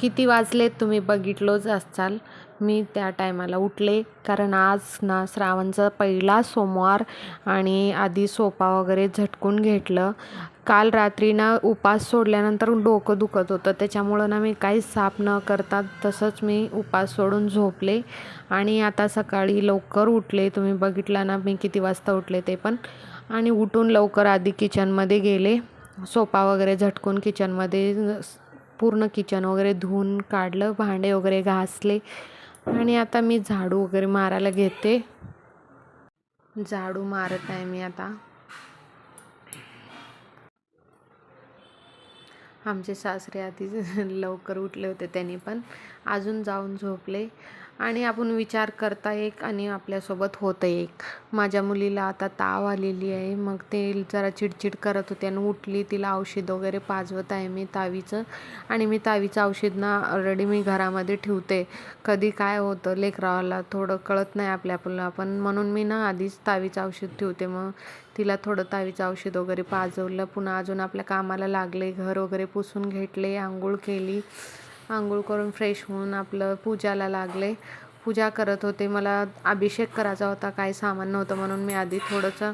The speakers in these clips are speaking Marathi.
किती वाजलेत तुम्ही बघितलोच असाल? मी त्या टायमाला उठले. कारण आज ना श्रावणचा पहिला सोमवार आणि आधी सोपा वगैरे झटकून घेतलं. काल रात्री ना उपास सोडल्यानंतर डोकं दुखत होतं. त्याच्यामुळं ना मी काहीच साफ न करता तसंच मी उपास सोडून झोपले. आणि आता सकाळी लवकर उठले. तुम्ही बघितलं ना मी किती वाजता उठले ते पण. आणि उठून लवकर आधी किचनमध्ये गेले. सोपा वगैरे झटकून किचनमध्ये पूर्ण किचन वगैरे धुवून काढलं भांडे वगैरे घासले. आणि आता मी झाडू वगैरे मारायला घेते. झाडू मारत आहे मी आता. आमचे सासरे आधी लवकर उठले होते त्यांनी पण. अजून जाऊन झोपले. आणि आपण विचार करता एक आणि आपल्यासोबत होतं एक. माझ्या मुलीला आता ताव आलेली आहे. मग ते जरा चिडचिड करत होते आणि उठली. तिला औषध वगैरे पाजवत आहे मी तावीचं. आणि मी तावीचं औषध ना ऑलरेडी मी घरामध्ये ठेवते. कधी काय होतं लेकरावाला थोडं कळत नाही आपल्या आपल्याला. पण म्हणून मी ना आधीच तावीचं औषध ठेवते. मग तिला थोडं तावीचं औषध वगैरे पाजवलं. पुन्हा अजून आपल्या कामाला लागले. घर वगैरे पुसून घेतले. आंघोळ केली. आंघोळ करून फ्रेश होऊन आपलं पूजाला लागले. पूजा करत होते. मला अभिषेक करायचा होता. काही सामान नव्हतं म्हणून मी आधी थोडंसं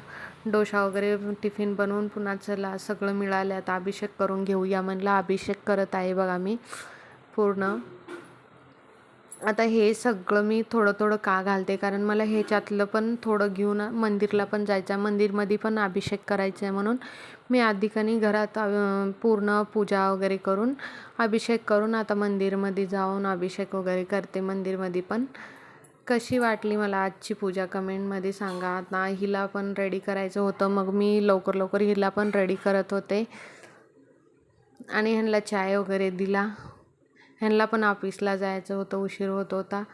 डोसा वगैरे टिफिन बनवून पुन्हा चला सगळं मिळालं. आता अभिषेक करून घेऊया म्हणलं. अभिषेक करत आहे बघा मी पूर्ण. आता हे सगळं मी थोडं थोडं का घालते? कारण मला ह्याच्यातलं पण थोडं घेऊन मंदिरला पण जायचं आहे. मंदिरमध्ये पण अभिषेक करायचं आहे म्हणून मी आधी घरात पूर्ण पूजा वगैरे करून अभिषेक करून आता मंदिरमध्ये जाऊन अभिषेक वगैरे करते मंदिरमध्ये पण. कशी वाटली मला आजची पूजा? कमेंटमध्ये सांगा. आता हिला पण रेडी करायचं होतं. मग मी लवकर लवकर हिला पण रेडी करत होते. आणि ह्यांना चाय वगैरे दिला. ह्यांना पण ऑफिसला जायचं होतं उशीर होत होता.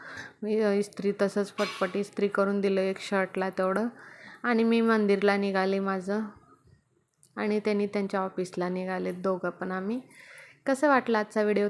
मी इस्त्री तसंच पटपट इस्त्री करून दिलं एक शर्टला तेवढं. आणि मी मंदिरला निघाले माझं. आणि त्यांनी त्यांच्या ऑफिसला निघालेत दोघं पण आम्ही. कसं वाटलं आजचा व्हिडिओ?